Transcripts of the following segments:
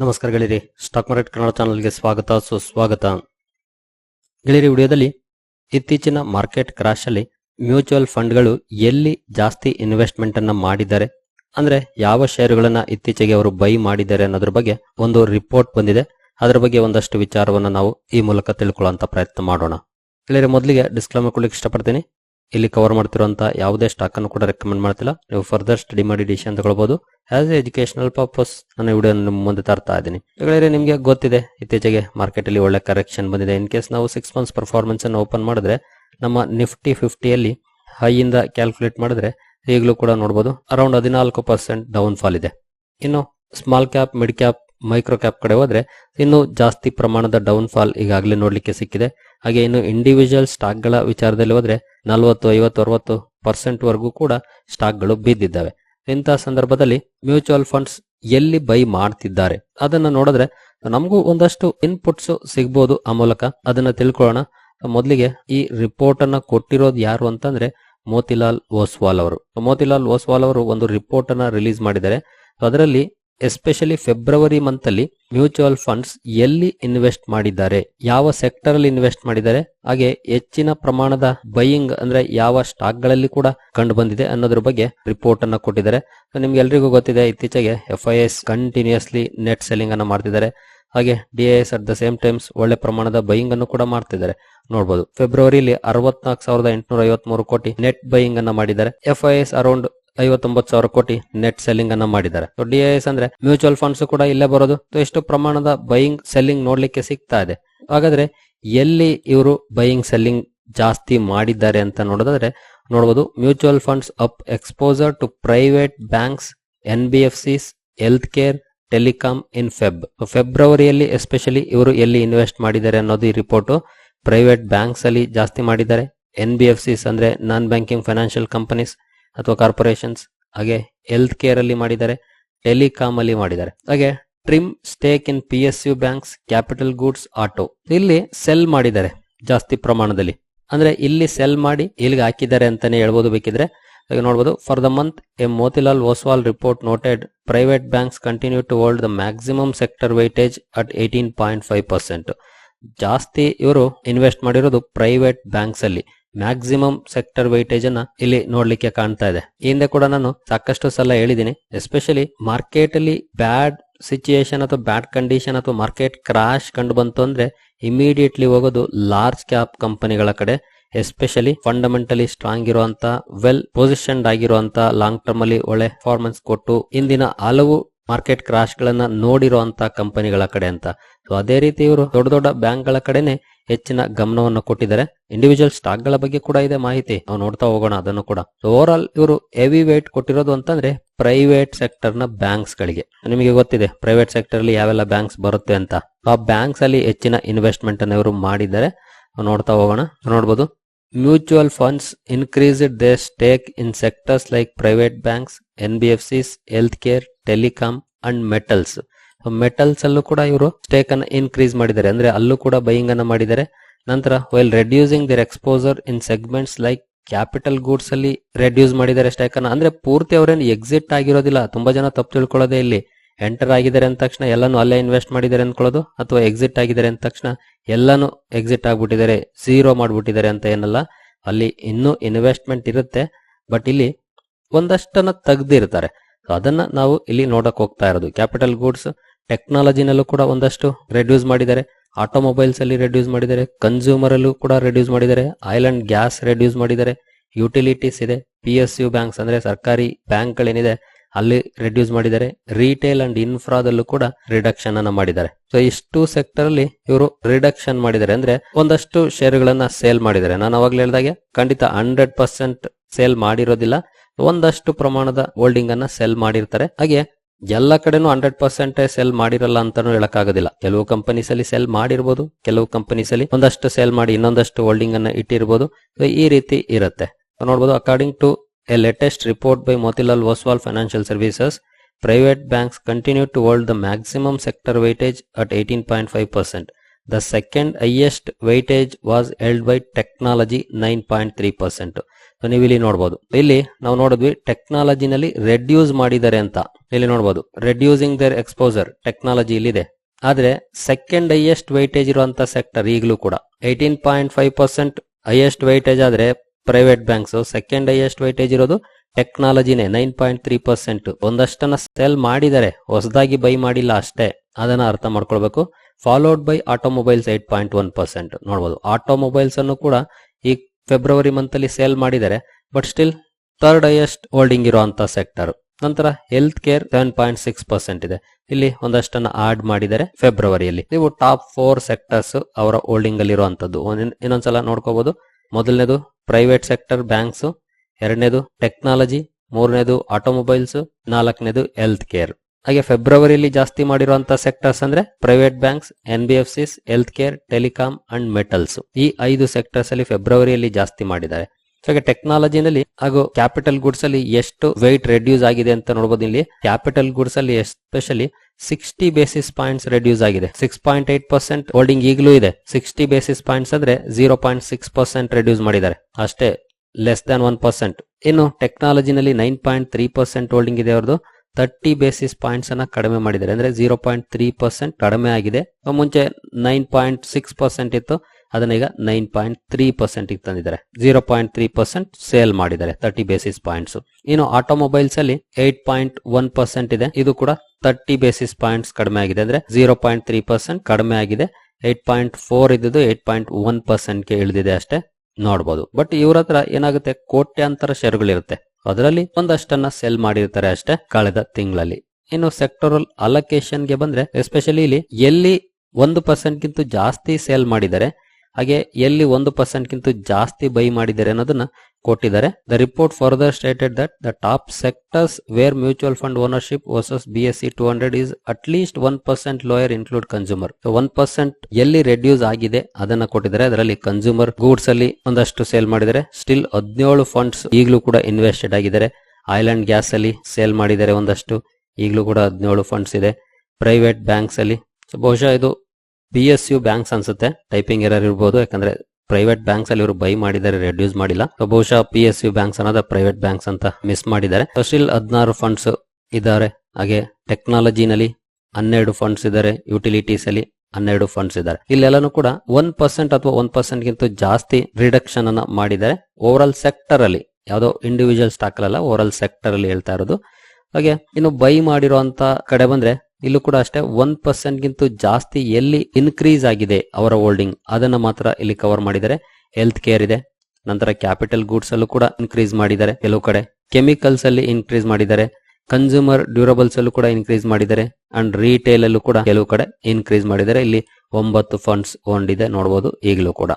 ನಮಸ್ಕಾರ ಗೆಳೆಯರಿ. Stock market Kannada ಚಾನಲ್ಗೆ ಸ್ವಾಗತ, ಸುಸ್ವಾಗತ. ಗೆಳೆಯರಿ, ವಿಡಿಯೋದಲ್ಲಿ ಇತ್ತೀಚಿನ ಮಾರ್ಕೆಟ್ ಕ್ರಾಶ್ ಅಲ್ಲಿ ಮ್ಯೂಚುವಲ್ ಫಂಡ್ಗಳು ಎಲ್ಲಿ ಜಾಸ್ತಿ ಇನ್ವೆಸ್ಟ್ಮೆಂಟ್ ಅನ್ನ ಮಾಡಿದ್ದಾರೆ, ಅಂದ್ರೆ ಯಾವ ಷೇರುಗಳನ್ನು ಇತ್ತೀಚೆಗೆ ಅವರು ಬೈ ಮಾಡಿದ್ದಾರೆ ಅನ್ನೋದ್ರ ಬಗ್ಗೆ ಒಂದು ರಿಪೋರ್ಟ್ ಬಂದಿದೆ. ಅದರ ಬಗ್ಗೆ ಒಂದಷ್ಟು ವಿಚಾರವನ್ನ ನಾವು ಈ ಮೂಲಕ ತಿಳ್ಕೊಳ್ಳುವಂತ ಪ್ರಯತ್ನ ಮಾಡೋಣ. ಗೆಳೆಯರಿ, ಮೊದಲಿಗೆ ಡಿಸ್ಕ್ಲೈಮರ್ ಕೊಡ್ಲಿಕ್ಕೆ ಇಷ್ಟಪಡ್ತೀನಿ. ಇಲ್ಲಿ ಕವರ್ ಮಾಡ್ತಿರುವಂತಹ ಯಾವುದೇ ಸ್ಟಾಕ್ ಅನ್ನು ಕೂಡ ರೆಕಮೆಂಡ್ ಮಾಡ್ತಿಲ್ಲ. ನೀವು ಫರ್ದರ್ ಸ್ಟಡಿ ಮಾಡಿ ಡಿಸಿಷನ್ ತಗೊಳ್ಬಹುದು ಆಸ್ ಎ ಎಜುಕೇಶನಲ್ ಪರ್ಪಸ್ ನಾನು ವಿಡಿಯೋ ನಿಮ್ಮ ಮುಂದೆ ತರ್ತಾ ಇದ್ದೀನಿ. ಹೇಳಿದ್ರೆ ನಿಮಗೆ ಗೊತ್ತಿದೆ, ಇತ್ತೀಚೆಗೆ ಮಾರ್ಕೆಟ್ ಅಲ್ಲಿ ಒಳ್ಳೆ ಕರೆಕ್ಷನ್ ಬಂದಿದೆ. ಇನ್ ಕೇಸ್ ನಾವು ಸಿಕ್ಸ್ ಮಂತ್ಸ್ ಪರ್ಫಾರ್ಮೆನ್ಸ್ ಅನ್ನು ಓಪನ್ ಮಾಡಿದ್ರೆ, ನಮ್ಮ ನಿಫ್ಟಿ ಫಿಫ್ಟಿಯಲ್ಲಿ ಹೈ ಇಂದ ಕ್ಯಾಲ್ಕುಲೇಟ್ ಮಾಡಿದ್ರೆ, ಈಗಲೂ ಕೂಡ ನೋಡಬಹುದು ಅರೌಂಡ್ ಹದಿನಾಲ್ಕು ಪರ್ಸೆಂಟ್ ಡೌನ್ ಫಾಲ್ ಇದೆ. ಇನ್ನು small cap mid cap micro cap ಕಡೆ ಹೋದ್ರೆ, ಇನ್ನು ಜಾಸ್ತಿ ಪ್ರಮಾಣದ ಡೌನ್ ಫಾಲ್ ಈಗಾಗಲೇ ನೋಡ್ಲಿಕ್ಕೆ ಸಿಕ್ಕಿದೆ. ಹಾಗೆ ಇನ್ನು ಇಂಡಿವಿಜುವಲ್ ಸ್ಟಾಕ್ಗಳ ವಿಚಾರದಲ್ಲಿ ಹೋದ್ರೆ ನಲವತ್ತು, ಐವತ್ತು, ಅರವತ್ತು ಪರ್ಸೆಂಟ್ ವರೆಗೂ ಕೂಡ ಸ್ಟಾಕ್ಗಳು ಬಿದ್ದಿದ್ದಾವೆ. ಇಂತಹ ಸಂದರ್ಭದಲ್ಲಿ ಮ್ಯೂಚುವಲ್ ಫಂಡ್ಸ್ ಎಲ್ಲಿ ಬೈ ಮಾಡ್ತಿದ್ದಾರೆ? ಅದನ್ನ ನೋಡಿದ್ರೆ ನಮಗೂ ಒಂದಷ್ಟು ಇನ್ಪುಟ್ಸ್ ಸಿಗ್ಬೋದು ಆ ಮೂಲಕ. ಅದನ್ನ ತಿಳ್ಕೊಳ್ಳೋಣ. ಮೊದಲಿಗೆ ಈ ರಿಪೋರ್ಟ್ ಅನ್ನ ಕೊಟ್ಟಿರೋದು ಯಾರು ಅಂತಂದ್ರೆ ಮೋತಿಲಾಲ್ ಓಸ್ವಾಲ್ ಅವರು. ಮೋತಿಲಾಲ್ ಓಸ್ವಾಲ್ ಅವರು ಒಂದು ರಿಪೋರ್ಟ್ ಅನ್ನ ರಿಲೀಸ್ ಮಾಡಿದ್ದಾರೆ. ಅದರಲ್ಲಿ especially February month mutual funds ಎಲ್ಲಿ ಇನ್ವೆಸ್ಟ್ ಮಾಡಿದ್ದಾರೆ? ಯಾವ ಸೆಕ್ಟರ್ ಅಲ್ಲಿ ಇನ್ವೆಸ್ಟ್ ಮಾಡಿದ್ದಾರೆ? ಹಾಗೆ ಹೆಚ್ಚಿನ ಪ್ರಮಾಣದ ಬೈಯಿಂಗ್ ಅಂದ್ರೆ ಯಾವ ಸ್ಟಾಕ್ಗಳಲ್ಲಿ ಕೂಡ ಕಂಡು ಬಂದಿದೆ ಅನ್ನೋದ್ರ ಬಗ್ಗೆ ರಿಪೋರ್ಟ್ ಅನ್ನ ಕೊಟ್ಟಿದ್ದಾರೆ. ನಿಮ್ಗೆ ಎಲ್ರಿಗೂ ಗೊತ್ತಿದೆ, ಇತ್ತೀಚೆಗೆ F I S continuously net selling ಅನ್ನ ಮಾಡ್ತಿದ್ದಾರೆ. ಹಾಗೆ D S at the same times ಒಳ್ಳೆ ಪ್ರಮಾಣದ ಬೈಯಿಂಗ್ ಅನ್ನು ಕೂಡ ಮಾಡ್ತಿದ್ದಾರೆ. ನೋಡಬಹುದು ಫೆಬ್ರವರಿಲಿ ಅರವತ್ನಾಲ್ಕು ಸಾವಿರದ ಎಂಟುನೂರ ಐವತ್ಮೂರು ಕೋಟಿ ನೆಟ್ ಬೈಯಿಂಗ್ ಅನ್ನ ಮಾಡಿದ್ದಾರೆ. ಎಫ್ ಐ ಎಸ್ ಅರೌಂಡ್ ಐವತ್ತೊಂಬತ್ತು ಸಾವಿರ ಕೋಟಿ ನೆಟ್ ಸೆಲ್ಲಿಂಗ್ ಅನ್ನ ಮಾಡಿದ್ದಾರೆ. ಎಸ್ ಅಂದ್ರೆ ಮ್ಯೂಚುವಲ್ ಫಂಡ್ಸ್ ಕೂಡ ಇಲ್ಲೇ ಬರೋದು. ಎಷ್ಟು ಪ್ರಮಾಣದ ಬೈಯಿಂಗ್ ಸೆಲ್ಲಿಂಗ್ ನೋಡ್ಲಿಕ್ಕೆ ಸಿಗ್ತಾ ಇದೆ. ಹಾಗಾದ್ರೆ ಎಲ್ಲಿ ಇವರು ಬೈಯಿಂಗ್ ಸೆಲ್ಲಿಂಗ್ ಜಾಸ್ತಿ ಮಾಡಿದ್ದಾರೆ ಅಂತ ನೋಡೋದಾದ್ರೆ ನೋಡಬಹುದು mutual funds up exposure to private banks N B F Cs health care telecom in Feb ಫೆಬ್ರವರಿಯಲ್ಲಿ ಎಸ್ಪೆಷಲಿ ಇವರು ಎಲ್ಲಿ ಇನ್ವೆಸ್ಟ್ ಮಾಡಿದ್ದಾರೆ ಅನ್ನೋದು ಈ ರಿಪೋರ್ಟ್ ಪ್ರೈವೇಟ್ ಬ್ಯಾಂಕ್ಸ್ ಅಲ್ಲಿ ಜಾಸ್ತಿ ಮಾಡಿದ್ದಾರೆ. ಎನ್ ಬಿ ಎಫ್ ಸಿಸ್ ಅಂದ್ರೆ ನಾನ್ ಬ್ಯಾಂಕಿಂಗ್ ಫೈನಾನ್ಷಿಯಲ್ ಕಂಪನೀಸ್ ಅಥವಾ ಕಾರ್ಪೊರೇಷನ್ಸ್, ಹಾಗೆ ಹೆಲ್ತ್ ಕೇರ್ ಅಲ್ಲಿ ಮಾಡಿದ್ದಾರೆ ಟೆಲಿಕಾಮ್ ಅಲ್ಲಿ ಮಾಡಿದ್ದಾರೆ. ಹಾಗೆ trim stake in P S U banks capital goods auto ಇಲ್ಲಿ ಸೆಲ್ ಮಾಡಿದ್ದಾರೆ ಜಾಸ್ತಿ ಪ್ರಮಾಣದಲ್ಲಿ. ಅಂದ್ರೆ ಇಲ್ಲಿ ಸೆಲ್ ಮಾಡಿ ಇಲ್ಲಿಗೆ ಹಾಕಿದ್ದಾರೆ ಅಂತಾನೆ ಹೇಳ್ಬೋದು. ಬೇಕಿದ್ರೆ ಹಾಗೆ ನೋಡಬಹುದು for the month a Motilal Oswal report noted private banks continue to hold the maximum sector weightage at eighteen point five percent ಜಾಸ್ತಿ ಇವರು ಇನ್ವೆಸ್ಟ್ ಮಾಡಿರೋದು ಪ್ರೈವೇಟ್ ಬ್ಯಾಂಕ್ಸ್ ಅಲ್ಲಿ. ಮ್ಯಾಕ್ಸಿಮಮ್ ಸೆಕ್ಟರ್ ವೈಟೇಜ್ ಅನ್ನ ಇಲ್ಲಿ ನೋಡ್ಲಿಕ್ಕೆ ಕಾಣ್ತಾ ಇದೆ. ಈ ಹಿಂದೆ ಕೂಡ ನಾನು ಸಾಕಷ್ಟು ಸಲ ಹೇಳಿದ್ದೀನಿ. ಎಸ್ಪೆಷಲಿ ಮಾರ್ಕೆಟ್ ಅಲ್ಲಿ ಬ್ಯಾಡ್ ಸಿಚುಯೇಷನ್ ಅಥವಾ ಬ್ಯಾಡ್ ಕಂಡೀಷನ್ ಅಥವಾ ಮಾರ್ಕೆಟ್ ಕ್ರಾಶ್ ಕಂಡು ಬಂತು ಅಂದ್ರೆ ಇಮಿಡಿಯೇಟ್ಲಿ ಹೋಗೋದು ಲಾರ್ಜ್ ಕ್ಯಾಪ್ ಕಂಪನಿಗಳ ಕಡೆ. ಎಸ್ಪೆಷಲಿ ಫಂಡಮೆಂಟಲಿ ಸ್ಟ್ರಾಂಗ್ ಇರುವಂತ ವೆಲ್ ಪೊಸಿಷನ್ಡ್ ಆಗಿರುವಂತ ಲಾಂಗ್ ಟರ್ಮ್ ಅಲ್ಲಿ ಒಳ್ಳೆ ಪರ್ಫಾರ್ಮೆನ್ಸ್ ಕೊಟ್ಟು ಇಂದಿನ ಹಲವು ಮಾರ್ಕೆಟ್ ಕ್ರಾಶ್ ಗಳನ್ನ ನೋಡಿರುವಂತ ಕಂಪನಿಗಳ ಕಡೆ ಅಂತ. ಸೊ ಅದೇ ರೀತಿ ಇವರು ದೊಡ್ಡ ದೊಡ್ಡ ಬ್ಯಾಂಕ್ಗಳ ಕಡೆನೆ ಹೆಚ್ಚಿನ ಗಮನವನ್ನು ಕೊಟ್ಟಿದ್ದಾರೆ. ಇಂಡಿವಿಜುವಲ್ ಸ್ಟಾಕ್ಗಳ ಬಗ್ಗೆ ಕೂಡ ಇದೆ ಮಾಹಿತಿ. ನಾವು ನೋಡ್ತಾ ಹೋಗೋಣ ಅದನ್ನು ಕೂಡ. ಓವರ್ ಆಲ್ ಇವರು ಹೆವಿ ವೇಟ್ ಕೊಟ್ಟಿರೋದು ಅಂತಂದ್ರೆ ಪ್ರೈವೇಟ್ ಸೆಕ್ಟರ್ನ ಬ್ಯಾಂಕ್ಸ್ ಗಳಿಗೆ. ನಿಮಗೆ ಗೊತ್ತಿದೆ ಪ್ರೈವೇಟ್ ಸೆಕ್ಟರ್ ಅಲ್ಲಿ ಯಾವೆಲ್ಲ ಬ್ಯಾಂಕ್ಸ್ ಬರುತ್ತೆ ಅಂತ. ಆ ಬ್ಯಾಂಕ್ಸ್ ಅಲ್ಲಿ ಹೆಚ್ಚಿನ ಇನ್ವೆಸ್ಟ್ಮೆಂಟ್ ಅನ್ನು ಇವರು ಮಾಡಿದ್ದಾರೆ. ನೋಡ್ತಾ ಹೋಗೋಣ. ನೋಡಬಹುದು mutual funds increased they stake in sectors like private banks N B F Cs health care telecom and metals metals ಅಲ್ಲೂ ಕೂಡ ಇವರು ಸ್ಟೇಕ್ ಅನ್ನ ಇನ್ಕ್ರೀಸ್ ಮಾಡಿದ್ದಾರೆ. ಅಂದ್ರೆ ಅಲ್ಲೂ ಕೂಡ ಬೈಯಿಂಗ್ ಅನ್ನ ಮಾಡಿದ್ದಾರೆ. ನಂತರ while reducing their exposure in segments like capital goods ಅಲ್ಲಿ ರೆಡ್ಯೂಸ್ ಮಾಡಿದ್ದಾರೆ ಸ್ಟೇಕ್ ಅನ್ನ. ಅಂದ್ರೆ ಪೂರ್ತಿ ಅವರೇನು ಎಕ್ಸಿಟ್ ಆಗಿರೋದಿಲ್ಲ. ತುಂಬಾ ಜನ ತಪ್ಪು ತಿಳ್ಕೊಳ್ಳೋದೇ ಇಲ್ಲಿ. ಎಂಟರ್ ಆಗಿದ್ದಾರೆ ಅಂದ ತಕ್ಷಣ ಎಲ್ಲಾನು ಅಲ್ಲೇ ಇನ್ವೆಸ್ಟ್ ಮಾಡಿದ್ದಾರೆ ಅನ್ಕೊಳ್ಳೋದು. ಅಥವಾ ಎಕ್ಸಿಟ್ ಆಗಿದ್ದಾರೆ ಅಂದ ತಕ್ಷಣ ಎಲ್ಲಾನು ಎಕ್ಸಿಟ್ ಆಗ್ಬಿಟ್ಟಿದ್ದಾರೆ. ಝೀರೋ ಮಾಡ್ಬಿಟ್ಟಿದ್ದಾರೆ ಅಂತ ಏನಲ್ಲ. ಅಲ್ಲಿ ಇನ್ನೂ ಇನ್ವೆಸ್ಟ್ಮೆಂಟ್ ಇರುತ್ತೆ. ಬಟ್ ಇಲ್ಲಿ ಒಂದಷ್ಟನ್ನ ತೆಗ್ದಿರ್ತಾರೆ. ಅದನ್ನ ನಾವು ಇಲ್ಲಿ ನೋಡಕ್ ಹೋಗ್ತಾ ಇರೋದು. ಕ್ಯಾಪಿಟಲ್ ಗೂಡ್ಸ್ ಟೆಕ್ನಾಲಜಿನಲ್ಲೂ ಕೂಡ ಒಂದಷ್ಟು ರೆಡ್ಯೂಸ್ ಮಾಡಿದ್ದಾರೆ. ಆಟೋಮೊಬೈಲ್ಸ್ ಅಲ್ಲಿ ರೆಡ್ಯೂಸ್ ಮಾಡಿದ್ದಾರೆ. ಕನ್ಸ್ಯೂಮರ್ ಅಲ್ಲೂ ಕೂಡ ರೆಡ್ಯೂಸ್ ಮಾಡಿದ್ದಾರೆ. ಆಯಿಲ್ ಅಂಡ್ ಗ್ಯಾಸ್ ರೆಡ್ಯೂಸ್ ಮಾಡಿದ್ದಾರೆ. ಯುಟಿಲಿಟೀಸ್ ಇದೆ. ಪಿ ಎಸ್ ಯು ಬ್ಯಾಂಕ್ಸ್ ಅಂದ್ರೆ ಸರ್ಕಾರಿ ಬ್ಯಾಂಕ್ ಗಳೇನಿದೆ, ಅಲ್ಲಿ ರೆಡ್ಯೂಸ್ ಮಾಡಿದ್ದಾರೆ. ರಿಟೇಲ್ ಅಂಡ್ ಇನ್ಫ್ರಾದಲ್ಲೂ ಕೂಡ ರಿಡಕ್ಷನ್ ಅನ್ನ ಮಾಡಿದ್ದಾರೆ. ಸೊ ಇಷ್ಟು ಸೆಕ್ಟರ್ ಅಲ್ಲಿ ಇವರು ರಿಡಕ್ಷನ್ ಮಾಡಿದ್ದಾರೆ. ಅಂದ್ರೆ ಒಂದಷ್ಟು ಷೇರುಗಳನ್ನ ಸೇಲ್ ಮಾಡಿದ್ದಾರೆ. ನಾನು ಅವಾಗ್ಲೇ ಹೇಳಿದಾಗೆ, ಖಂಡಿತ ಹಂಡ್ರೆಡ್ ಪರ್ಸೆಂಟ್ ಸೇಲ್ ಮಾಡಿರೋದಿಲ್ಲ. ಒಂದಷ್ಟು ಪ್ರಮಾಣದ ಹೋಲ್ಡಿಂಗ್ ಅನ್ನ ಸೆಲ್ ಮಾಡಿರ್ತಾರೆ. ಹಾಗೆ ಎಲ್ಲ ಕಡೆನೂ ಹಂಡ್ರೆಡ್ ಪರ್ಸೆಂಟ್ ಸೆಲ್ ಮಾಡಿರಲ್ಲ ಅಂತಾನು ಹೇಳಕ್ಕಾಗೋದಿಲ್ಲ. ಕೆಲವು ಕಂಪನೀಸ್ ಅಲ್ಲಿ ಸೆಲ್ ಮಾಡಿರ್ಬೋದು, ಕೆಲವು ಕಂಪನೀಸ್ ಅಲ್ಲಿ ಒಂದಷ್ಟು ಸೇಲ್ ಮಾಡಿ ಇನ್ನೊಂದಷ್ಟು ಹೋಲ್ಡಿಂಗ್ ಅನ್ನ ಇಟ್ಟಿರ್ಬೋದು. ಈ ರೀತಿ ಇರುತ್ತೆ. ನೋಡಬಹುದು according to a latest report by Motilal Oswal financial services private banks continue to hold the maximum sector weightage at eighteen point five percent the second highest weightage was held by technology nine point three percent ನೀವು ಇಲ್ಲಿ ನೋಡಬಹುದು ಇಲ್ಲಿ ನಾವು ನೋಡಿದ್ವಿ ಟೆಕ್ನಾಲಜಿನಲ್ಲಿ reduce ಮಾಡಿದ್ದಾರೆ ಅಂತ. ಇಲ್ಲಿ ನೋಡಬಹುದು ರೆಡ್ಯೂಸಿಂಗ್ ದರ್ ಎಕ್ಸ್ಪೋಸರ್ ಟೆಕ್ನಾಲಜಿ ಇಲ್ಲಿದೆ. ಆದ್ರೆ ಸೆಕೆಂಡ್ ಹೈಯೆಸ್ಟ್ ವೈಟೇಜ್ ಇರುವಂತ ಸೆಕ್ಟರ್ ಈಗಲೂ ಕೂಡ. Eighteen point five percent highest weightage ಆದ್ರೆ private banks second highest weightage ಇರೋದು ಟೆಕ್ನಾಲಜಿನೇ ನೈನ್ ಪಾಯಿಂಟ್ ತ್ರೀ ಪರ್ಸೆಂಟ್ ಒಂದಷ್ಟನ್ನ ಸೆಲ್ ಮಾಡಿದ್ದಾರೆ. ಹೊಸದಾಗಿ ಬೈ ಮಾಡಿಲ್ಲ ಅಷ್ಟೇ. ಅದನ್ನ ಅರ್ಥ ಮಾಡ್ಕೊಳ್ಬೇಕು. Followed by automobiles eight point one percent ನೋಡಬಹುದು ಆಟೋಮೊಬೈಲ್ಸ್ ಅನ್ನು ಕೂಡ ಈ ಫೆಬ್ರವರಿ ಮಂತಲ್ಲಿ ಸೇಲ್ ಮಾಡಿದ್ದಾರೆ but still third highest holding ಇರುವಂತ ಸೆಕ್ಟರ್ ನಂತರ health care seven point six percent ಇದೆ. ಇಲ್ಲಿ ಒಂದಷ್ಟನ್ನ ಆಡ್ ಮಾಡಿದ್ದಾರೆ ಫೆಬ್ರವರಿಯಲ್ಲಿ ನೀವು ಟಾಪ್ ಫೋರ್ ಸೆಕ್ಟರ್ಸ್ ಅವರ ಹೋಲ್ಡಿಂಗ್ ಅಲ್ಲಿ ಇರುವಂತದ್ದು. ಇನ್ನೊಂದ್ಸಲ ನೋಡ್ಕೋಬಹುದು ಮೊದಲನೇದು ಪ್ರೈವೇಟ್ ಸೆಕ್ಟರ್ ಬ್ಯಾಂಕ್ಸ್ ಎರಡನೇದು ಟೆಕ್ನಾಲಜಿ ಮೂರನೇದು ಆಟೋಮೊಬೈಲ್ಸ್ ನಾಲ್ಕನೇದು ಹೆಲ್ತ್ ಕೇರ್ ಹಾಗೆ ಫೆಬ್ರವರಿಯಲ್ಲಿ ಜಾಸ್ತಿ ಮಾಡಿರುವಂತಹ ಸೆಕ್ಟರ್ಸ್ ಅಂದ್ರೆ private banks N B F Cs health care telecom and metals ಈ ಐದು ಸೆಕ್ಟರ್ಸ್ ಅಲ್ಲಿ ಫೆಬ್ರವರಿಯಲ್ಲಿ ಜಾಸ್ತಿ ಮಾಡಿದ್ದಾರೆ. ಹಾಗೆ ಟೆಕ್ನಾಲಜಿನಲ್ಲಿ ಹಾಗೂ ಕ್ಯಾಪಿಟಲ್ ಗುಡ್ಸ್ ಅಲ್ಲಿ ಎಷ್ಟು ವೆಯ್ಟ್ ರೆಡ್ಯೂಸ್ ಆಗಿದೆ ಅಂತ ನೋಡಬಹುದು ಇಲ್ಲಿ. ಕ್ಯಾಪಿಟಲ್ ಗುಡ್ಸ್ ಅಲ್ಲಿ especially sixty basis points reduce ಆಗಿದೆ. Six point eight percent holding ಈಗಲೂ ಇದೆ. ಸಿಕ್ಸ್ಟಿ ಬೇಸಿಸ್ ಪಾಯಿಂಟ್ಸ್ ಅಂದ್ರೆ zero point six percent reduce ಮಾಡಿದ್ದಾರೆ. ಅಷ್ಟೇ ಲೆಸ್ ದನ್ ಒನ್ ಪರ್ಸೆಂಟ್ ಇನ್ನು ಟೆಕ್ನಾಲಜಿನಲ್ಲಿ nine point three percent holding ಇದೆ ಅವ್ರದ್ದು ತರ್ಟಿ ಬೇಸಿಸ್ ಪಾಯಿಂಟ್ಸ್ ಅನ್ನ ಕಡಿಮೆ ಮಾಡಿದ್ದಾರೆ. ಅಂದ್ರೆ ಜೀರೋ ಪಾಯಿಂಟ್ ತ್ರೀ ಪರ್ಸೆಂಟ್ ಕಡಿಮೆ ಆಗಿದೆ. ಮುಂಚೆ ನೈನ್ ಪಾಯಿಂಟ್ ಸಿಕ್ಸ್ ಪರ್ಸೆಂಟ್ ಇತ್ತು. ಅದನ್ನ ಈಗ ನೈನ್ ಪಾಯಿಂಟ್ ತ್ರೀ ಪರ್ಸೆಂಟ್ ತಂದಿದ್ದಾರೆ. Zero point three percent sale ಮಾಡಿದ್ದಾರೆ ತರ್ಟಿ ಬೇಸಿಸ್ ಪಾಯಿಂಟ್ಸ್ ಇನ್ನು ಆಟೋಮೊಬೈಲ್ಸ್ ಅಲ್ಲಿ ಏಟ್ ಪಾಯಿಂಟ್ ಒನ್ ಪರ್ಸೆಂಟ್ ಇದೆ. ಇದು ಕೂಡ ತರ್ಟಿ ಬೇಸಿಸ್ ಪಾಯಿಂಟ್ಸ್ ಕಡಿಮೆ ಆಗಿದೆ. ಅಂದ್ರೆ ಜೀರೋ ಪಾಯಿಂಟ್ ತ್ರೀ ಪರ್ಸೆಂಟ್ ಕಡಿಮೆ ಆಗಿದೆ. ಏಟ್ ಪಾಯಿಂಟ್ ಫೋರ್ ಇದ್ದು ಏಟ್ ಪಾಯಿಂಟ್ ಒನ್ ಪರ್ಸೆಂಟ್ಗೆ ಇಳಿದಿದೆ ಅಷ್ಟೇ ನೋಡಬಹುದು ಬಟ್ ಇವ್ರ ಹತ್ರ ಏನಾಗುತ್ತೆ? ಕೋಟ್ಯಾಂತರ ಶೇರುಗಳಿರುತ್ತೆ ಅದರಲ್ಲಿ ಒಂದಷ್ಟನ್ನ ಸೆಲ್ ಮಾಡಿರ್ತಾರೆ ಅಷ್ಟೇ ಕಳೆದ ತಿಂಗಳಲ್ಲಿ. ಇನ್ನು ಸೆಕ್ಟೋರಲ್ ಅಲೋಕೇಶನ್ಗೆ ಬಂದ್ರೆ ಎಸ್ಪೆಷಲಿ ಇಲ್ಲಿ ಎಲ್ಲಿ ಒಂದು ಪರ್ಸೆಂಟ್ ಗಿಂತ ಜಾಸ್ತಿ ಸೇಲ್ ಮಾಡಿದ್ದಾರೆ ಹಾಗೆ ಎಲ್ಲಿ ಒಂದು ಪರ್ಸೆಂಟ್ಗಿಂತ ಜಾಸ್ತಿ ಬೈ ಮಾಡಿದ್ದಾರೆ ಅನ್ನೋದನ್ನ ಕೊಟ್ಟಿದ್ದಾರೆ. The report further stated that the top sectors where mutual fund ownership versus B S C two hundred is at least one percent lower include consumer one percent ಎಲ್ಲಿ ರೆಡ್ಯೂಸ್ ಆಗಿದೆ ಅದನ್ನ ಕೊಟ್ಟಿದ್ದಾರೆ. ಅದರಲ್ಲಿ ಕನ್ಸ್ಯೂಮರ್ ಗೂಡ್ಸ್ ಅಲ್ಲಿ ಒಂದಷ್ಟು sale ಮಾಡಿದ್ದಾರೆ. Still ಹದಿನೇಳು funds ಈಗಲೂ ಕೂಡ ಇನ್ವೆಸ್ಟೆಡ್ ಆಗಿದ್ದಾರೆ. ಐಲ್ಯಾಂಡ್ ಗ್ಯಾಸ್ ಅಲ್ಲಿ ಸೇಲ್ ಮಾಡಿದ್ದಾರೆ ಒಂದಷ್ಟು. ಈಗಲೂ ಕೂಡ ಹದಿನೇಳು ಫಂಡ್ಸ್ ಇದೆ. ಪ್ರೈವೇಟ್ ಬ್ಯಾಂಕ್ಸ್ ಅಲ್ಲಿ. ಸೊ ಬಹುಶಃ ಇದು ಪಿ ಎಸ್ ಯು ಬ್ಯಾಂಕ್ಸ್ ಅನ್ಸುತ್ತೆ. ಟೈಪಿಂಗ್ ಎರರ್ ಇರ್ಬೋದು, ಯಾಕಂದ್ರೆ ಪ್ರೈವೇಟ್ ಬ್ಯಾಂಕ್ಸ್ ಅಲ್ಲಿ ಇವರು ಬೈ ಮಾಡಿದ್ದಾರೆ ರೆಡ್ಯೂಸ್ ಮಾಡಿಲ್ಲ. ಬಹುಶಃ ಪಿ ಎಸ್ ಯು ಬ್ಯಾಂಕ್ಸ್ ಅನ್ನೋದ ಪ್ರೈವೇಟ್ ಬ್ಯಾಂಕ್ಸ್ ಅಂತ ಮಿಸ್ ಮಾಡಿದ್ದಾರೆ. ಸ್ಪೆಷಲ್ ಹದಿನಾರು ಫಂಡ್ಸ್ ಇದ್ದಾರೆ. ಹಾಗೆ ಟೆಕ್ನಾಲಜಿನಲ್ಲಿ ಹನ್ನೆರಡು ಫಂಡ್ಸ್ ಇದ್ದಾರೆ ಯುಟಿಲಿಟೀಸ್ ಅಲ್ಲಿ ಹನ್ನೆರಡು ಫಂಡ್ಸ್ ಇದ್ದಾರೆ. ಇಲ್ಲೆಲ್ಲಾನು ಕೂಡ ಒನ್ ಪರ್ಸೆಂಟ್ ಅಥವಾ ಒನ್ ಪರ್ಸೆಂಟ್ ಗಿಂತ ಜಾಸ್ತಿ ರಿಡಕ್ಷನ್ ಅನ್ನ ಮಾಡಿದ್ದಾರೆ. ಓವರ್ ಆಲ್ ಸೆಕ್ಟರ್ ಅಲ್ಲಿ, ಯಾವುದೋ ಇಂಡಿವಿಜುವಲ್ ಸ್ಟಾಕ್ ಅಲ್ಲ ಓವರ್ ಆಲ್ ಸೆಕ್ಟರ್ ಅಲ್ಲಿ ಹೇಳ್ತಾ ಇರೋದು. ಹಾಗೆ, ಇನ್ನು ಬೈ ಮಾಡಿರುವಂತ ಕಡೆ ಬಂದ್ರೆ ಇಲ್ಲೂ ಕೂಡ ಅಷ್ಟೇ ಒನ್ ಪರ್ಸೆಂಟ್ ಗಿಂತ ಜಾಸ್ತಿ ಎಲ್ಲಿ ಇನ್ಕ್ರೀಸ್ ಆಗಿದೆ ಅವರ ಹೋಲ್ಡಿಂಗ್ ಅದನ್ನ ಮಾತ್ರ ಇಲ್ಲಿ ಕವರ್ ಮಾಡಿದ್ದಾರೆ. ಹೆಲ್ತ್ ಕೇರ್ ಇದೆ, ನಂತರ ಕ್ಯಾಪಿಟಲ್ ಗೂಡ್ಸ್ ಅಲ್ಲೂ ಕೂಡ ಇನ್ಕ್ರೀಸ್ ಮಾಡಿದ್ದಾರೆ ಕೆಲವು ಕಡೆ. ಕೆಮಿಕಲ್ಸ್ ಅಲ್ಲಿ ಇನ್ಕ್ರೀಸ್ ಮಾಡಿದ್ದಾರೆ ಕನ್ಸ್ಯೂಮರ್ ಡ್ಯೂರಬಲ್ಸ್ ಅಲ್ಲೂ ಕೂಡ ಇನ್ಕ್ರೀಸ್ ಮಾಡಿದ್ದಾರೆ ಅಂಡ್ ರಿಟೇಲ್ ಅಲ್ಲೂ ಕೂಡ ಕೆಲವು ಕಡೆ ಇನ್ಕ್ರೀಸ್ ಮಾಡಿದ್ದಾರೆ. ಇಲ್ಲಿ ಒಂಬತ್ತು ಫಂಡ್ಸ್ ಇದೆ ನೋಡಬಹುದು ಈಗಲೂ ಕೂಡ.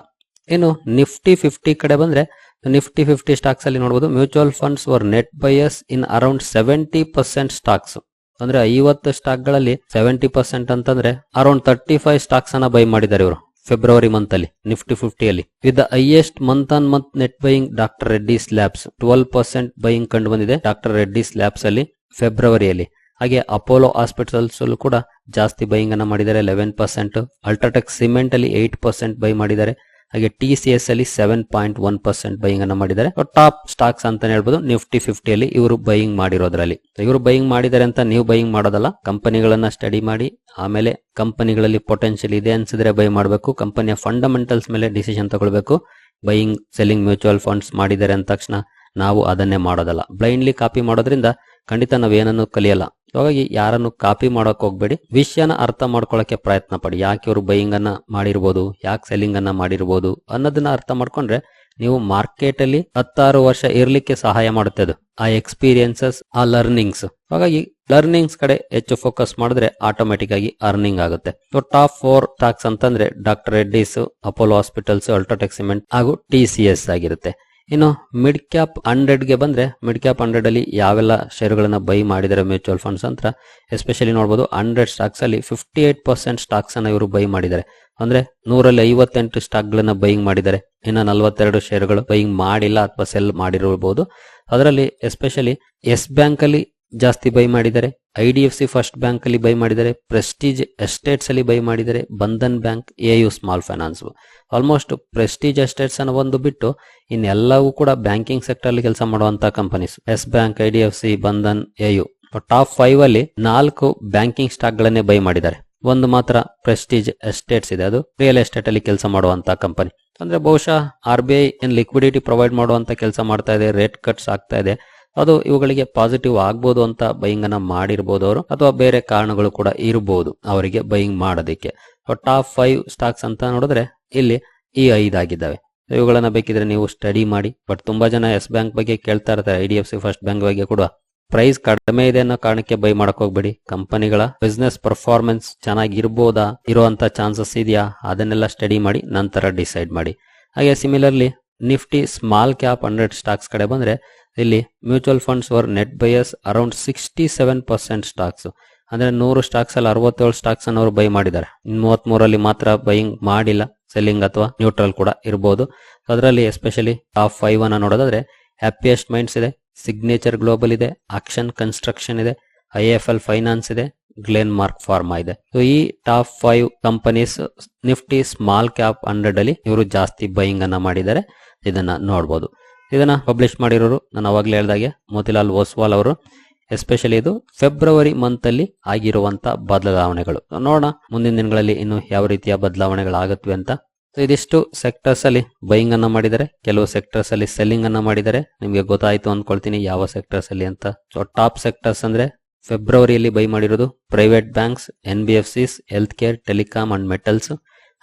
ಇನ್ನು ನಿಫ್ಟಿ ಫಿಫ್ಟಿ ಕಡೆ ಬಂದ್ರೆ, ನಿಫ್ಟಿ ಫಿಫ್ಟಿ ಸ್ಟಾಕ್ಸ್ ಅಲ್ಲಿ ನೋಡಬಹುದು mutual funds were net buyers in around seventy percent stocks ಅಂದ್ರೆ ಐವತ್ತು ಸ್ಟಾಕ್ಗಳಲ್ಲಿ ಸೆವೆಂಟಿ ಪರ್ಸೆಂಟ್ ಅಂತಂದ್ರೆ ಅರೌಂಡ್ ತರ್ಟಿ ಫೈವ್ ಸ್ಟಾಕ್ಸ್ ಅನ್ನ ಬೈ ಮಾಡಿದ್ದಾರೆ ಇವರು ಫೆಬ್ರವರಿ ಮಂತ್ ಅಲ್ಲಿ ನಿಫ್ಟಿ ಫಿಫ್ಟಿ ಅಲ್ಲಿ. With the highest month on month net buying doctor Reddy labs twelve percent buying ಕಂಡು ಬಂದಿದೆ ಡಾಕ್ಟರ್ ರೆಡ್ಡಿ ಲ್ಯಾಬ್ಸ್ ಅಲ್ಲಿ ಫೆಬ್ರವರಿಯಲ್ಲಿ ಹಾಗೆ ಅಪೋಲೋ ಹಾಸ್ಪಿಟಲ್ಸ್ ಅಲ್ಲೂ ಕೂಡ ಜಾಸ್ತಿ ಬೈಯಿಂಗ್ ಅನ್ನ ಮಾಡಿದ್ದಾರೆ ಲೆವೆನ್ ಪರ್ಸೆಂಟ್ ಅಲ್ಟ್ರಾಟೆಕ್ ಸಿಮೆಂಟ್ ಅಲ್ಲಿ ಏಟ್ ಪರ್ಸೆಂಟ್ ಬೈ ಮಾಡಿದ್ದಾರೆ. ಹಾಗೆ ಟಿ ಸಿ ಎಸ್ ಅಲ್ಲಿ seven point one percent buying ಅನ್ನ ಮಾಡಿದ್ದಾರೆ. ಟಾಪ್ ಸ್ಟಾಕ್ಸ್ ಅಂತ ಹೇಳ್ಬೋದು. ನಿಫ್ಟಿ ಫಿಫ್ಟಿಯಲ್ಲಿ ಇವರು ಬೈಯಿಂಗ್ ಮಾಡಿರೋದ್ರಲ್ಲಿ. ಇವರು ಬೈಯಿಂಗ್ ಮಾಡಿದ್ದಾರೆ ಅಂತ ನೀವು ಬೈಯಿಂಗ್ ಮಾಡೋದಲ್ಲ. ಕಂಪನಿಗಳನ್ನ ಸ್ಟಡಿ ಮಾಡಿ, ಆಮೇಲೆ ಕಂಪನಿಗಳಲ್ಲಿ ಪೊಟೆನ್ಷಿಯಲ್ ಇದೆ ಅನ್ಸಿದ್ರೆ ಬೈ ಮಾಡಬೇಕು. ಕಂಪನಿಯ ಫಂಡಮೆಂಟಲ್ಸ್ ಮೇಲೆ ಡಿಸಿಷನ್ ತಗೊಳ್ಬೇಕು. ಬೈಯಿಂಗ್ ಸೆಲ್ಲಿಂಗ್ ಮ್ಯೂಚುವಲ್ ಫಂಡ್ಸ್ ಮಾಡಿದ್ದಾರೆ ಅಂದ ತಕ್ಷಣ ನಾವು ಅದನ್ನೇ ಮಾಡೋದಲ್ಲ. ಬ್ಲೈಂಡ್ಲಿ ಕಾಪಿ ಮಾಡೋದ್ರಿಂದ ಖಂಡಿತ ನಾವೇನನ್ನು ಕಲಿಯಲ್ಲ. ಹಾಗಾಗಿ ಯಾರನ್ನು ಕಾಪಿ ಮಾಡೋಕೆ ಹೋಗ್ಬೇಡಿ. ವಿಷಯನ ಅರ್ಥ ಮಾಡ್ಕೊಳ್ಳೋಕೆ ಪ್ರಯತ್ನ ಪಡಿ. ಯಾಕೆ ಇವರು ಬೈಯಿಂಗ್ ಅನ್ನ ಮಾಡಿರ್ಬೋದು? ಯಾಕೆ ಸೆಲ್ಲಿಂಗ್ ಅನ್ನ ಮಾಡಿರ್ಬೋದು? ಅನ್ನೋದನ್ನ ಅರ್ಥ ಮಾಡ್ಕೊಂಡ್ರೆ ನೀವು ಮಾರ್ಕೆಟ್ ಅಲ್ಲಿ ಹತ್ತಾರು ವರ್ಷ ಇರಲಿಕ್ಕೆ ಸಹಾಯ ಮಾಡುತ್ತೆ ಅದು. ಆ ಎಕ್ಸ್ಪೀರಿಯನ್ಸಸ್, ಆ ಲರ್ನಿಂಗ್ಸ್. ಹಾಗಾಗಿ ಲರ್ನಿಂಗ್ಸ್ ಕಡೆ ಹೆಚ್ಚು ಫೋಕಸ್ ಮಾಡಿದ್ರೆ ಆಟೋಮೆಟಿಕ್ ಆಗಿ ಅರ್ನಿಂಗ್ ಆಗುತ್ತೆ. ಸೊ ಟಾಪ್ ಫೋರ್ ಸ್ಟಾಕ್ಸ್ ಅಂತಂದ್ರೆ doctor Reddy's, Apollo hospitals, UltraTech cement ಹಾಗೂ ಟಿ ಸಿ ಎಸ್ ಆಗಿರುತ್ತೆ. ಇನ್ನು ಮಿಡ್ ಕ್ಯಾಪ್ ಹಂಡ್ರೆಡ್ಗೆ ಬಂದ್ರೆ ಮಿಡ್ ಕ್ಯಾಪ್ ಹಂಡ್ರೆಡ್ ಅಲ್ಲಿ ಯಾವೆಲ್ಲ ಷೇರುಗಳನ್ನು ಬೈ ಮಾಡಿದ್ದಾರೆ ಮ್ಯೂಚುವಲ್ ಫಂಡ್ಸ್ ಅಂತ ಎಸ್ಪೆಷಲಿ ನೋಡಬಹುದು ಹಂಡ್ರೆಡ್ ಸ್ಟಾಕ್ಸ್ ಅಲ್ಲಿ ಫಿಫ್ಟಿ ಏಟ್ ಪರ್ಸೆಂಟ್ ಸ್ಟಾಕ್ಸ್ ಅನ್ನ ಇವರು ಬೈ ಮಾಡಿದ್ದಾರೆ ಅಂದ್ರೆ ನೂರಲ್ಲಿ ಐವತ್ತೆಂಟು ಸ್ಟಾಕ್ ಗಳನ್ನ ಬೈಯಿಂಗ್ ಮಾಡಿದ್ದಾರೆ ಇನ್ನು ನಲವತ್ತೆರಡು ಷೇರುಗಳು ಬೈಯಿಂಗ್ ಮಾಡಿಲ್ಲ ಅಥವಾ ಸೆಲ್ ಮಾಡಿರಬಹುದು. ಅದರಲ್ಲಿ ಎಸ್ಪೆಷಲಿ ಎಸ್ ಬ್ಯಾಂಕ್ ಅಲ್ಲಿ ಜಾಸ್ತಿ ಬೈ ಮಾಡಿದ್ದಾರೆ I D F C first bank ಅಲ್ಲಿ ಬೈ ಮಾಡಿದ್ದಾರೆ ಪ್ರೆಸ್ಟೀಜ್ ಎಸ್ಟೇಟ್ಸ್ ಅಲ್ಲಿ ಬೈ ಮಾಡಿದ್ದಾರೆ Bandhan bank, A U small finance. Almost Prestige estates ಅನ್ನೋ ಒಂದು ಬಿಟ್ಟು ಇನ್ನೆಲ್ಲವೂ ಕೂಡ ಬ್ಯಾಂಕಿಂಗ್ ಸೆಕ್ಟರ್ ಅಲ್ಲಿ ಕೆಲಸ ಮಾಡುವಂತ companies. S bank, I D F C, Bandhan, A U. Top five ಅಲ್ಲಿ ನಾಲ್ಕು ಬ್ಯಾಂಕಿಂಗ್ ಸ್ಟಾಕ್ ಗಳನ್ನೇ ಬೈ ಮಾಡಿದ್ದಾರೆ. ಒಂದು ಮಾತ್ರ ಪ್ರೆಸ್ಟೀಜ್ ಎಸ್ಟೇಟ್ಸ್ ಇದೆ. ಅದು ರಿಯಲ್ ಎಸ್ಟೇಟ್ ಅಲ್ಲಿ ಕೆಲಸ ಮಾಡುವಂತ ಕಂಪನಿ. ಅಂದ್ರೆ ಬಹುಶಃ ಆರ್ ಬಿ ಐ ಏನ್ ಲಿಕ್ವಿಡಿಟಿ ಪ್ರೊವೈಡ್ ಮಾಡುವಂತ ಕೆಲಸ ಮಾಡ್ತಾ ಇದೆ, ರೇಟ್ ಕಟ್ಸ್ ಆಗ್ತಾ ಇದೆ. ಅದು ಇವುಗಳಿಗೆ ಪಾಸಿಟಿವ್ ಆಗ್ಬೋದು ಅಂತ ಬೈಯಿಂಗ್ ಅನ್ನ ಮಾಡಿರ್ಬೋದು ಅವರು ಅಥವಾ ಬೇರೆ ಕಾರಣಗಳು ಕೂಡ ಇರಬಹುದು ಅವರಿಗೆ ಬೈಯಿಂಗ್ ಮಾಡೋದಕ್ಕೆ. ಟಾಪ್ ಫೈವ್ ಸ್ಟಾಕ್ಸ್ ಅಂತ ನೋಡಿದ್ರೆ ಇಲ್ಲಿ ಈ ಐದಾಗಿದ್ದಾವೆ ಇವುಗಳನ್ನ ಬೇಕಿದ್ರೆ ನೀವು ಸ್ಟಡಿ ಮಾಡಿ ಬಟ್ ತುಂಬಾ ಜನ ಎಸ್ ಬ್ಯಾಂಕ್ ಬಗ್ಗೆ ಕೇಳ್ತಾ ಇರ್ತಾರೆ I D F C first bank ಬಗ್ಗೆ ಕೂಡ. ಪ್ರೈಸ್ ಕಡಿಮೆ ಇದೆ ಅನ್ನೋ ಕಾರಣಕ್ಕೆ ಬೈ ಮಾಡಕ್ ಹೋಗ್ಬೇಡಿ. ಕಂಪನಿಗಳ ಬಿಸ್ನೆಸ್ ಪರ್ಫಾರ್ಮೆನ್ಸ್ ಚೆನ್ನಾಗಿ ಇರ್ಬೋದಾ ಇರುವಂತ ಚಾನ್ಸಸ್ ಇದೆಯಾ, ಅದನ್ನೆಲ್ಲ ಸ್ಟಡಿ ಮಾಡಿ, ನಂತರ ಡಿಸೈಡ್ ಮಾಡಿ. ಹಾಗೆ similarly Nifty small cap hundred stocks ಕಡೆ ಬಂದ್ರೆ ಇಲ್ಲಿ mutual funds were net buyers around sixty seven percent stocks ಅಂದ್ರೆ ನೂರು ಸ್ಟಾಕ್ಸ್ ಅಲ್ಲಿ ಅರವತ್ತೇಳು ಸ್ಟಾಕ್ಸ್ ಅವರು ಬೈ ಮಾಡಿದ್ದಾರೆ. ಮೂವತ್ತ್ ಮೂರಲ್ಲಿ ಮಾತ್ರ ಬೈಯಿಂಗ್ ಮಾಡಿಲ್ಲ ಸೆಲ್ಲಿಂಗ್ ಅಥವಾ ನ್ಯೂಟ್ರಲ್ ಕೂಡ ಇರಬಹುದು ಅದರಲ್ಲಿ ಎಸ್ಪೆಷಲಿ ಟಾಪ್ ಫೈವ್ ಅನ್ನ ನೋಡೋದಾದ್ರೆ ಹ್ಯಾಪಿಯೆಸ್ಟ್ ಮೈಂಡ್ಸ್ ಇದೆ ಸಿಗ್ನೇಚರ್ ಗ್ಲೋಬಲ್ ಇದೆ ಆಕ್ಷನ್ ಕನ್ಸ್ಟ್ರಕ್ಷನ್ ಇದೆ ಐ ಎಫ್ ಎಲ್ ಫೈನಾನ್ಸ್ ಇದೆ ಗ್ಲೇನ್ ಮಾರ್ಕ್ ಫಾರ್ಮಾ ಇದೆ. ಸೊ ಈ top five companies Nifty small cap hundred ಅಲ್ಲಿ ಇವರು ಜಾಸ್ತಿ ಬೈಯಿಂಗ್ ಅನ್ನ ಮಾಡಿದ್ದಾರೆ. ಇದನ್ನ ನೋಡಬಹುದು ಇದನ್ನ ಪಬ್ಲಿಷ್ ಮಾಡಿರೋರು ನಾನು ಅವಾಗಲೇ ಹೇಳಿದಾಗೆ ಮೋತಿಲಾಲ್ ಓಸ್ವಾಲ್ ಅವರು. ಎಸ್ಪೆಷಲಿ ಇದು ಫೆಬ್ರವರಿ ಮಂತ್ ಅಲ್ಲಿ ಆಗಿರುವಂತ ಬದಲಾವಣೆಗಳು. ನೋಡೋಣ ಮುಂದಿನ ದಿನಗಳಲ್ಲಿ ಇನ್ನು ಯಾವ ರೀತಿಯ ಬದಲಾವಣೆಗಳಾಗತ್ವೆ ಅಂತ. ಸೊ ಇದಿಷ್ಟು ಸೆಕ್ಟರ್ಸ್ ಅಲ್ಲಿ ಬೈಯಿಂಗ್ ಅನ್ನ ಮಾಡಿದ್ದಾರೆ. ಕೆಲವು ಸೆಕ್ಟರ್ಸ್ ಅಲ್ಲಿ ಸೆಲ್ಲಿಂಗ್ ಅನ್ನ ಮಾಡಿದ್ದಾರೆ. ನಿಮಗೆ ಗೊತ್ತಾಯ್ತು ಅನ್ಕೊಳ್ತೀನಿ ಯಾವ ಸೆಕ್ಟರ್ಸ್ ಅಲ್ಲಿ ಅಂತ. ಸೊ ಟಾಪ್ ಸೆಕ್ಟರ್ಸ್ ಅಂದ್ರೆ ಫೆಬ್ರವರಿಯಲ್ಲಿ ಬೈ ಮಾಡಿರೋದು private banks, N B F Cs health care telecom and metals.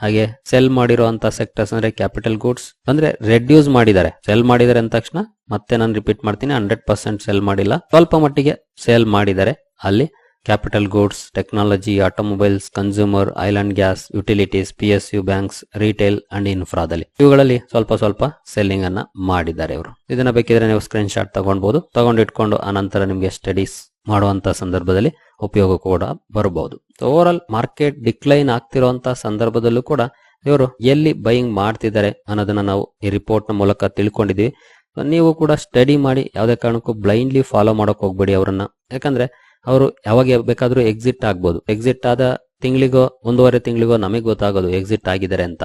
ಹಾಗೆ ಸೆಲ್ ಮಾಡಿರುವಂತ ಸೆಕ್ಟರ್ಸ್ ಅಂದ್ರೆ ಕ್ಯಾಪಿಟಲ್ ಗೂಡ್ಸ್. ಅಂದ್ರೆ ರೆಡ್ಯೂಸ್ ಮಾಡಿದ್ದಾರೆ. ಸೆಲ್ ಮಾಡಿದ್ದಾರೆ ಅಂದ ತಕ್ಷಣ ಮತ್ತೆ ನಾನು ರಿಪೀಟ್ ಮಾಡ್ತೀನಿ, ಹಂಡ್ರೆಡ್ ಪರ್ಸೆಂಟ್ ಸೆಲ್ ಮಾಡಿಲ್ಲ. ಸ್ವಲ್ಪ ಮಟ್ಟಿಗೆ ಸೇಲ್ ಮಾಡಿದ್ದಾರೆ ಅಲ್ಲಿ. Capital goods, technology, automobiles, consumer, oil and gas, utilities, P S U banks, retail and ಇನ್ಫ್ರಾದಲ್ಲಿ. ಇವುಗಳಲ್ಲಿ ಸ್ವಲ್ಪ ಸ್ವಲ್ಪ ಸೆಲ್ಲಿಂಗ್ ಅನ್ನ ಮಾಡಿದ್ದಾರೆ ಇವರು. ಇದನ್ನ ಬೇಕಿದ್ರೆ ನೀವು ಸ್ಕ್ರೀನ್ ಶಾಟ್ ತಗೊಳ್ಬಹುದು ತಗೊಂಡಿಟ್ಕೊಂಡು ಆನಂತರ ನಿಮಗೆ ಸ್ಟಡೀಸ್ ಮಾಡುವಂತ ಸಂದರ್ಭದಲ್ಲಿ ಉಪಯೋಗ ಕೂಡ ಬರಬಹುದು. ಆಲ್ ಮಾರ್ಕೆಟ್ ಡಿಕ್ಲೈನ್ ಆಗ್ತಿರುವಂತ ಸಂದರ್ಭದಲ್ಲೂ ಕೂಡ ಇವರು ಎಲ್ಲಿ ಬೈಯಿಂಗ್ ಮಾಡ್ತಿದ್ದಾರೆ ಅನ್ನೋದನ್ನ ನಾವು ಈ ರಿಪೋರ್ಟ್ನ ಮೂಲಕ ತಿಳ್ಕೊಂಡಿದ್ದೀವಿ. ನೀವು ಕೂಡ ಸ್ಟಡಿ ಮಾಡಿ ಯಾವುದೇ ಕಾರಣಕ್ಕೂ ಬ್ಲೈಂಡ್ಲಿ ಫಾಲೋ ಮಾಡಕ್ ಹೋಗ್ಬೇಡಿ ಅವರನ್ನ. ಯಾಕಂದ್ರೆ ಅವರು ಯಾವಾಗ ಬೇಕಾದ್ರೂ ಎಕ್ಸಿಟ್ ಆಗ್ಬೋದು. ಎಕ್ಸಿಟ್ ಆದ ತಿಂಗಳಿಗೋ, ಒಂದೂವರೆ ತಿಂಗಳಿಗೋ ನಮಗೆ ಗೊತ್ತಾಗೋದು ಎಕ್ಸಿಟ್ ಆಗಿದ್ದಾರೆ ಅಂತ.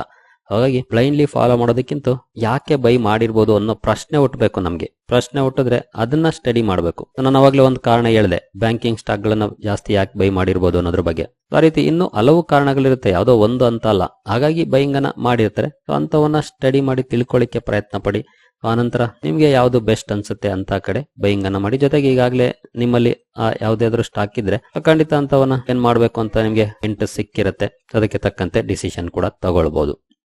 ಹಾಗಾಗಿ ಬ್ಲೈಂಡ್ಲಿ ಫಾಲೋ ಮಾಡೋದಕ್ಕಿಂತ ಯಾಕೆ ಬೈ ಮಾಡಿರ್ಬೋದು ಅನ್ನೋ ಪ್ರಶ್ನೆ ಹುಟ್ಟಬೇಕು ನಮಗೆ. ಪ್ರಶ್ನೆ ಹುಟ್ಟಿದ್ರೆ ಅದನ್ನ ಸ್ಟಡಿ ಮಾಡಬೇಕು. ನಾನು ಅವಾಗಲೇ ಒಂದು ಕಾರಣ ಹೇಳಿದೆ ಬ್ಯಾಂಕಿಂಗ್ ಸ್ಟಾಕ್ ಗಳನ್ನ ಜಾಸ್ತಿ ಯಾಕೆ ಬೈ ಮಾಡಿರ್ಬೋದು ಅನ್ನೋದ್ರ ಬಗ್ಗೆ. ಆ ರೀತಿ ಇನ್ನು ಹಲವು ಕಾರಣಗಳಿರುತ್ತೆ, ಯಾವುದೋ ಒಂದು ಅಂತ ಅಲ್ಲ. ಹಾಗಾಗಿ ಬೈಯಿಂಗ್ ಅನ್ನ ಮಾಡಿರ್ತಾರೆ ಅಂತವನ್ನ ಸ್ಟಡಿ ಮಾಡಿ ತಿಳ್ಕೊಳ್ಳಿಕ್ಕೆ ಪ್ರಯತ್ನ ಪಡಿ. ಆನಂತರ ನಿಮ್ಗೆ ಯಾವ್ದು ಬೆಸ್ಟ್ ಅನ್ಸುತ್ತೆ ಅಂತ ಕಡೆ ಬೈಯಿಂಗ್ ಅನ್ನ ಮಾಡಿ. ಜೊತೆಗೆ ಈಗಾಗಲೇ ನಿಮ್ಮಲ್ಲಿ ಯಾವ್ದಾದ್ರು ಸ್ಟಾಕ್ ಇದ್ರೆ ಖಂಡಿತ ಅಂತವನ್ನ ಏನ್ ಮಾಡ್ಬೇಕು ಅಂತ ನಿಮ್ಗೆ ಇಂಟ್ರೆಸ್ಟ್ ಸಿಕ್ಕಿರುತ್ತೆ. ಅದಕ್ಕೆ ತಕ್ಕಂತೆ ಡಿಸಿಷನ್ ಕೂಡ ತಗೊಳ್ಬಹುದು